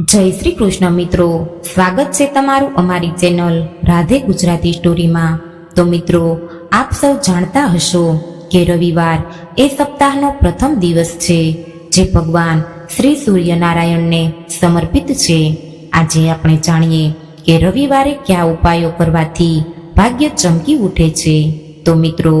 જય શ્રી કૃષ્ણ મિત્રો. સ્વાગત છે તમારું અમારી ચેનલ રાધે ગુજરાતી સ્ટોરીમાં. તો મિત્રો, આપ સૌ જાણતા હશો કે રવિવાર એ સપ્તાહનો પ્રથમ દિવસ છે, જે ભગવાન શ્રી સૂર્યનારાયણને સમર્પિત છે. આજે આપણે જાણીએ કે રવિવારે કયા ઉપાયો કરવાથી ભાગ્ય ચમકી ઉઠે છે. તો મિત્રો,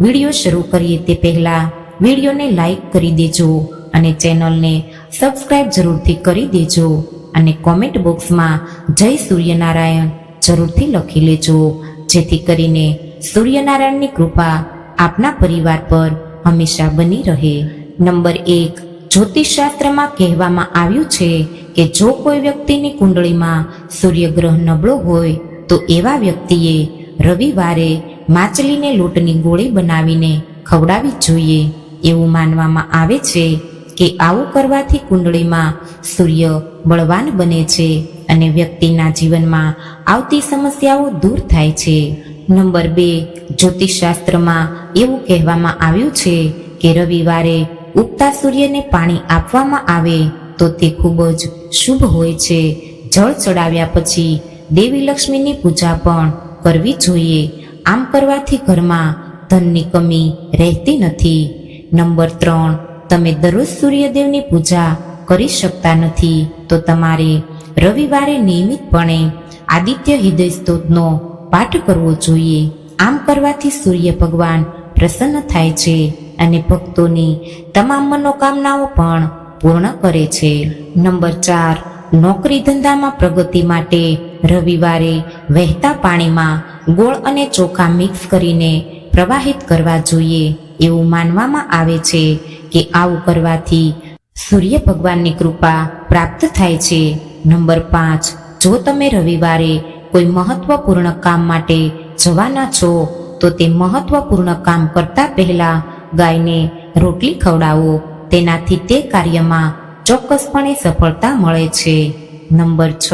વીડિયો શરૂ કરીએ તે પહેલા વિડીયોને લાઈક કરી દેજો અને ચેનલને સબસ્ક્રાઇબ જરૂરથી કરી દેજો અને કોમેન્ટ બોક્સમાં જય સૂર્યનારાયણ જરૂરથી લખી લેજો. જેથી કરીને સૂર્યનારાયણની કૃપા આપના પરિવાર પર હંમેશા બની રહે. નંબર એક, જ્યોતિષશાસ્ત્રમાં કહેવામાં આવ્યું છે કે જો કોઈ વ્યક્તિની કુંડળીમાં સૂર્યગ્રહ નબળો હોય, તો એવા વ્યક્તિએ રવિવારે માછલીને લોટની ગોળી બનાવીને ખવડાવી જોઈએ. એવું માનવામાં આવે છે કે આવું કરવાથી કુંડળીમાં સૂર્ય બળવાન બને છે અને વ્યક્તિના જીવનમાં આવતી સમસ્યાઓ દૂર થાય છે. નંબર બે, જ્યોતિષશાસ્ત્રમાં એવું કહેવામાં આવ્યું છે કે રવિવારે ઉગતા સૂર્યને પાણી આપવામાં આવે તો તે ખૂબ જ શુભ હોય છે. જળ ચડાવ્યા પછી દેવી લક્ષ્મીની પૂજા પણ કરવી જોઈએ. આમ કરવાથી ઘરમાં ધનની કમી રહેતી નથી. નંબર ત્રણ તમે દરરોજ સૂર્યદેવની પૂજા કરી શકતા નથી, તો તમારે રવિવારે નિયમિતપણે આદિત્ય હૃદય સ્તોતનો પાઠ કરવો જોઈએ. આમ કરવાથી સૂર્ય ભગવાન પ્રસન્ન થાય છે અને ભક્તોની તમામ મનોકામનાઓ પણ પૂર્ણ કરે છે. નંબર ચાર નોકરી ધંધામાં પ્રગતિ માટે રવિવારે વહેતા પાણીમાં ગોળ અને ચોખા મિક્સ કરીને પ્રવાહિત કરવા જોઈએ. એવું માનવામાં આવે છે કે આવું કરવાથી સૂર્ય ભગવાનની કૃપા પ્રાપ્ત થાય છે. નંબર પાંચ, જો તમે રવિવારે કોઈ મહત્વપૂર્ણ કામ માટે જવાના છો, તો તે મહત્વપૂર્ણ કામ કરતા પહેલા ગાયને રોટલી ખવડાવો. તેનાથી તે કાર્યમાં ચોક્કસપણે સફળતા મળે છે. નંબર છ,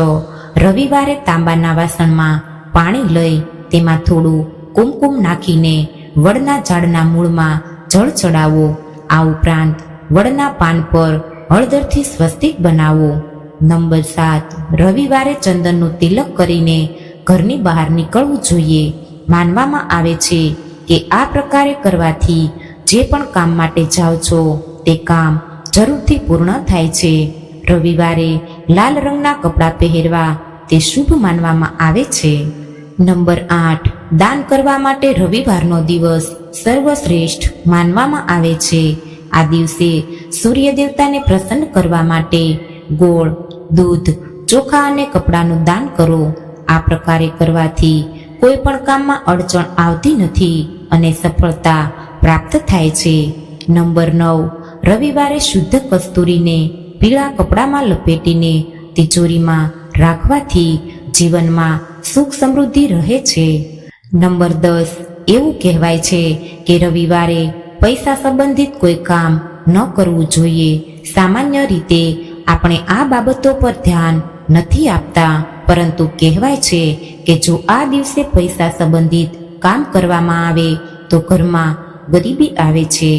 રવિવારે તાંબાના વાસણમાં પાણી લઈ તેમાં થોડું કુમકુમ નાખીને વડના ઝાડના મૂળમાં જળ ચડાવો. આ ઉપરાંત વડના પાન પર હળદરથી સ્વસ્તિક બનાવો. નંબર સાત, રવિવારે ચંદનનું તિલક કરીને ઘરની બહાર નીકળવું જોઈએ. માનવામાં આવે છે કે આ પ્રકારે કરવાથી જે પણ કામ માટે જાઓ છો, તે કામ જરૂરથી પૂર્ણ થાય છે. રવિવારે લાલ રંગના કપડાં પહેરવા તે શુભ માનવામાં આવે છે. નંબર આઠ. દાન કરવા માટે રવિવારનો દિવસ સર્વશ્રેષ્ઠ માનવામાં આવે છે. આ દિવસે સૂર્ય દેવતાને પ્રસન્ન કરવા માટે ગોળ, દૂધ, ચોખા અને કપડાનું દાન કરો. આ પ્રકારે કરવાથી કોઈ પણ કામમાં અડચણ આવતી નથી અને સફળતા પ્રાપ્ત થાય છે. નંબર નવ. રવિવારે શુદ્ધ કસ્તુરીને પીળા કપડામાં લપેટીને તિજોરીમાં રાખવાથી જીવનમાં સુખ સમૃદ્ધિ રહે છે. નંબર દસ, એવું કહેવાય છે કે રવિવારે પૈસા સંબંધિત કોઈ કામ ન કરવું જોઈએ. સામાન્ય રીતે આપણે આ બાબતો પર ધ્યાન નથી આપતા, પરંતુ કહેવાય છે કે જો આ દિવસે પૈસા સંબંધિત કામ કરવામાં આવે, તો ઘરમાં ગરીબી આવે છે.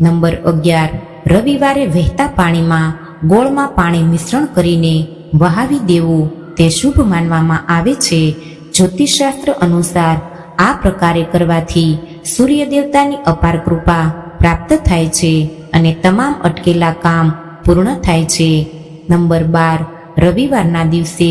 નંબર અગિયાર, રવિવારે વહેતા પાણીમાં ગોળમાં પાણી મિશ્રણ કરીને વહાવી દેવું તે શુભ માનવામાં આવે છે. જ્યોતિષશાસ્ત્ર અનુસાર આ પ્રકારે કરવાથી સૂર્ય દેવતાની અપાર કૃપા પ્રાપ્ત થાય છે અને તમામ અટકેલા કામ પૂર્ણ થાય છે. નંબર બાર, રવિવારના દિવસે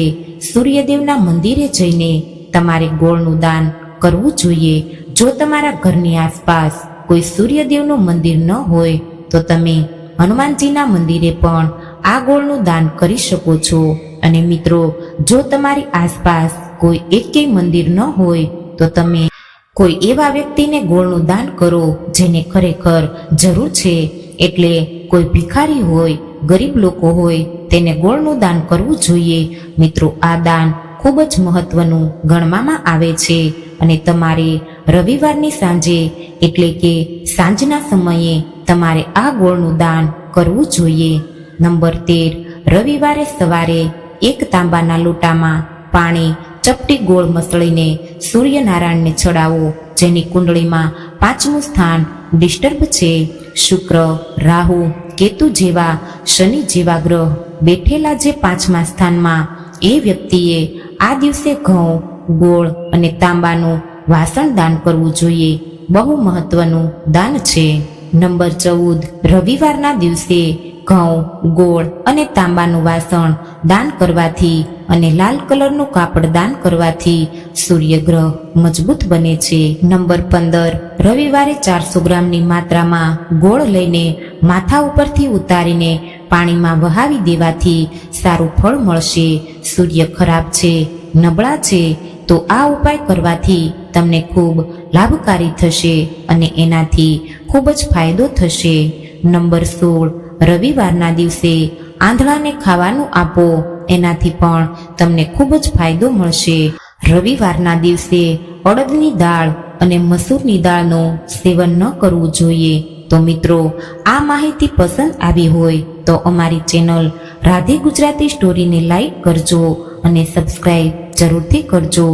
સૂર્યદેવના મંદિરે જઈને તમારે ગોળનું દાન કરવું જોઈએ. જો તમારા ઘરની આસપાસ કોઈ સૂર્યદેવનું મંદિર ન હોય, તો તમે હનુમાનજીના મંદિરે પણ આ ગોળનું દાન કરી શકો છો. અને મિત્રો, જો તમારી આસપાસ કોઈ એકેય મંદિર ન હોય, તો તમે કોઈ એવા વ્યક્તિને ગોળનું દાન કરો જેને ખરેખર જરૂર છે. એટલે કોઈ ભિખારી હોય, ગરીબ લોકો હોય, તેને ગોળનું દાન કરવું જોઈએ. મિત્રો, આ દાન ખૂબ જ મહત્વનું ગણવામાં આવે છે. અને તમારે રવિવારની સાંજે, એટલે કે સાંજના સમયે, તમારે આ ગોળનું દાન કરવું જોઈએ. નંબર તેર, રવિવારે સવારે એક તાંબાના લોટામાં પાણી ચપટી ગોળ મસળીને સૂર્યનારાયણને ચડાવો જેની કુંડળીમાં પાંચમું સ્થાન ડિસ્ટર્બ છે. શુક્ર, રાહુ, કેતુ જેવા શનિ જેવા ગ્રહ બેઠેલા જે પાંચમા સ્થાનમાં, એ વ્યક્તિએ આ દિવસે ઘઉં, ગોળ અને તાંબાનું વાસણ દાન કરવું જોઈએ. બહુ મહત્વનું દાન છે. નંબર ચૌદ, રવિવારના દિવસે ઘઉં, ગોળ અને તાંબાનું વાસણ દાન કરવાથી અને લાલ કલરનું કાપડ દાન કરવાથી સૂર્યગ્રહ મજબૂત બને છે. નંબર પંદર, રવિવારે ચારસો ગ્રામની માત્રામાં ગોળ લઈને માથા ઉપરથી ઉતારીને પાણીમાં વહાવી દેવાથી સારું ફળ મળશે. સૂર્ય ખરાબ છે, નબળા છે, તો આ ઉપાય કરવાથી તમને ખૂબ લાભકારી થશે અને એનાથી ખૂબ જ ફાયદો થશે. નંબર સોળ રવિવારના દિવસે આંધળાને ખાવાનું આપો. એનાથી પણ તમને ખૂબ જ ફાયદો મળશે. રવિવારના દિવસે અડદની દાળ અને મસૂરની દાળનું સેવન ન કરવું જોઈએ. તો મિત્રો, આ માહિતી પસંદ આવી હોય તો અમારી ચેનલ રાધે ગુજરાતી સ્ટોરીને લાઈક કરજો અને સબસ્ક્રાઈબ જરૂરથી કરજો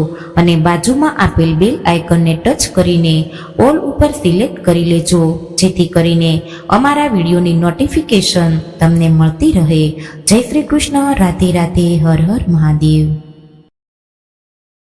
અને બાજુમાં આપેલ બેલ આઇકનને ટચ કરીને ઓલ ઉપર સિલેક્ટ કરી લેજો. જેથી કરીને અમારા વિડીયોની નોટિફિકેશન તમને મળતી રહે. જય શ્રી કૃષ્ણ. રાધે રાધે. હર હર મહાદેવ.